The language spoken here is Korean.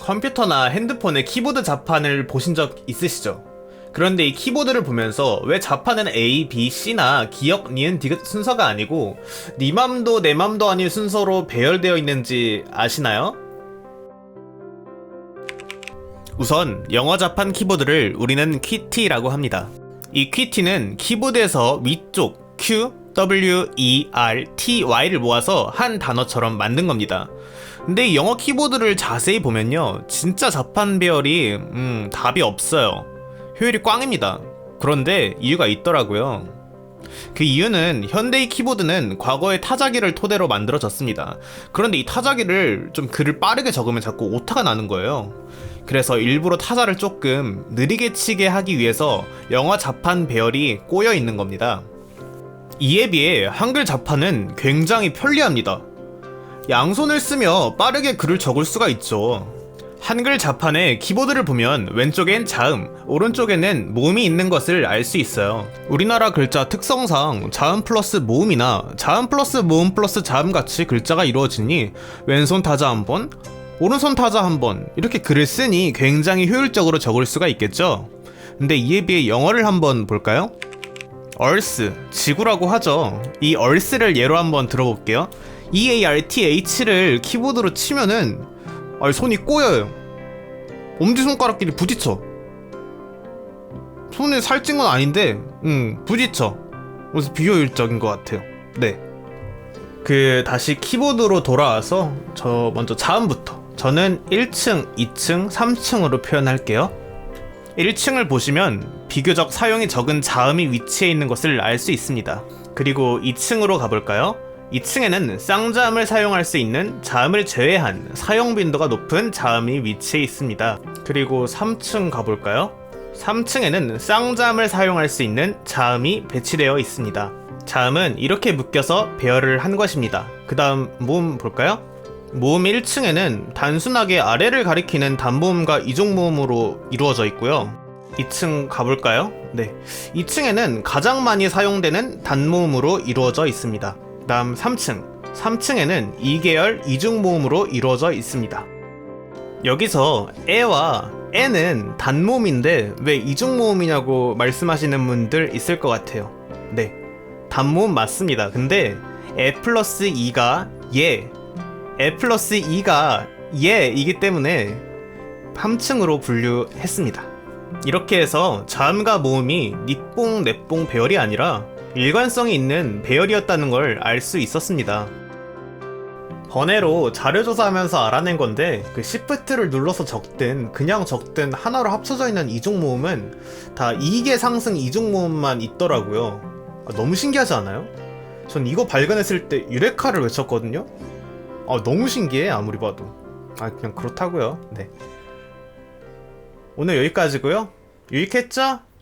컴퓨터나 핸드폰의 키보드 자판을 보신 적 있으시죠? 그런데 이 키보드를 보면서 왜 자판은 A, B, C나 기역, 니은, 디귿 순서가 아니고 니 맘도 내 맘도 아닌 순서로 배열되어 있는지 아시나요? 우선 영어 자판 키보드를 우리는 퀴티라고 합니다. 이 퀴티는 키보드에서 위쪽 Q, W, E, R, T, Y를 모아서 한 단어처럼 만든 겁니다. 근데 이 영어 키보드를 자세히 보면요. 진짜 자판 배열이 음, 답이 없어요. 효율이 꽝입니다. 그런데 이유가 있더라고요. 그 이유는 현대의 키보드는 과거의 타자기를 토대로 만들어졌습니다. 그런데 이 타자기를 좀 글을 빠르게 적으면 자꾸 오타가 나는 거예요. 그래서 일부러 타자를 조금 느리게 치게 하기 위해서 영어 자판 배열이 꼬여 있는 겁니다. 이에 비해 한글 자판은 굉장히 편리합니다. 양손을 쓰며 빠르게 글을 적을 수가 있죠. 한글 자판의 키보드를 보면 왼쪽엔 자음, 오른쪽에는 모음이 있는 것을 알 수 있어요. 우리나라 글자 특성상 자음 플러스 모음이나 자음 플러스 모음 플러스 자음 같이 글자가 이루어지니 왼손 타자 한 번, 오른손 타자 한 번 이렇게 글을 쓰니 굉장히 효율적으로 적을 수가 있겠죠. 근데 이에 비해 영어를 한번 볼까요? 얼스, 지구라고 하죠. 이 얼스를 예로 한번 들어볼게요. EARTH를 키보드로 치면은 아니, 손이 꼬여요. 엄지손가락끼리 부딪혀. 손에 살찐 건 아닌데, 음, 부딪혀. 그래서 비효율적인 것 같아요. 네. 그, 다시 키보드로 돌아와서, 저 먼저 자음부터. 저는 1층, 2층, 3층으로 표현할게요. 1층을 보시면 비교적 사용이 적은 자음이 위치해 있는 것을 알 수 있습니다. 그리고 2층으로 가볼까요? 2층에는 쌍자음을 사용할 수 있는 자음을 제외한 사용 빈도가 높은 자음이 위치해 있습니다. 그리고 3층 가볼까요? 3층에는 쌍자음을 사용할 수 있는 자음이 배치되어 있습니다. 자음은 이렇게 묶여서 배열을 한 것입니다. 그 다음 모음 볼까요? 모음 1층에는 단순하게 아래를 가리키는 단모음과 이중모음으로 이루어져 있고요. 2층 가볼까요? 네. 2층에는 가장 많이 사용되는 단모음으로 이루어져 있습니다. 다음 3층. 3층에는 2계열 이중모음으로 이루어져 있습니다. 여기서 에와 에는 단모음인데 왜 이중모음이냐고 말씀하시는 분들 있을 것 같아요. 네. 단모음 맞습니다. 근데 에 플러스 2가 예, 에 플러스 2가 예이기 때문에 3층으로 분류했습니다. 이렇게 해서 자음과 모음이 니뽕, 내뽕 배열이 아니라 일관성이 있는 배열이었다는 걸 알 수 있었습니다. 번외로 자료조사하면서 알아낸 건데 그 시프트를 눌러서 적든 그냥 적든 하나로 합쳐져 있는 이중 모음은 다 2개 상승 이중 모음만 있더라고요. 아, 너무 신기하지 않아요? 전 이거 발견했을 때 유레카를 외쳤거든요. 아, 너무 신기해 아무리 봐도. 아 그냥 그렇다고요. 네. 오늘 여기까지고요. 유익했죠?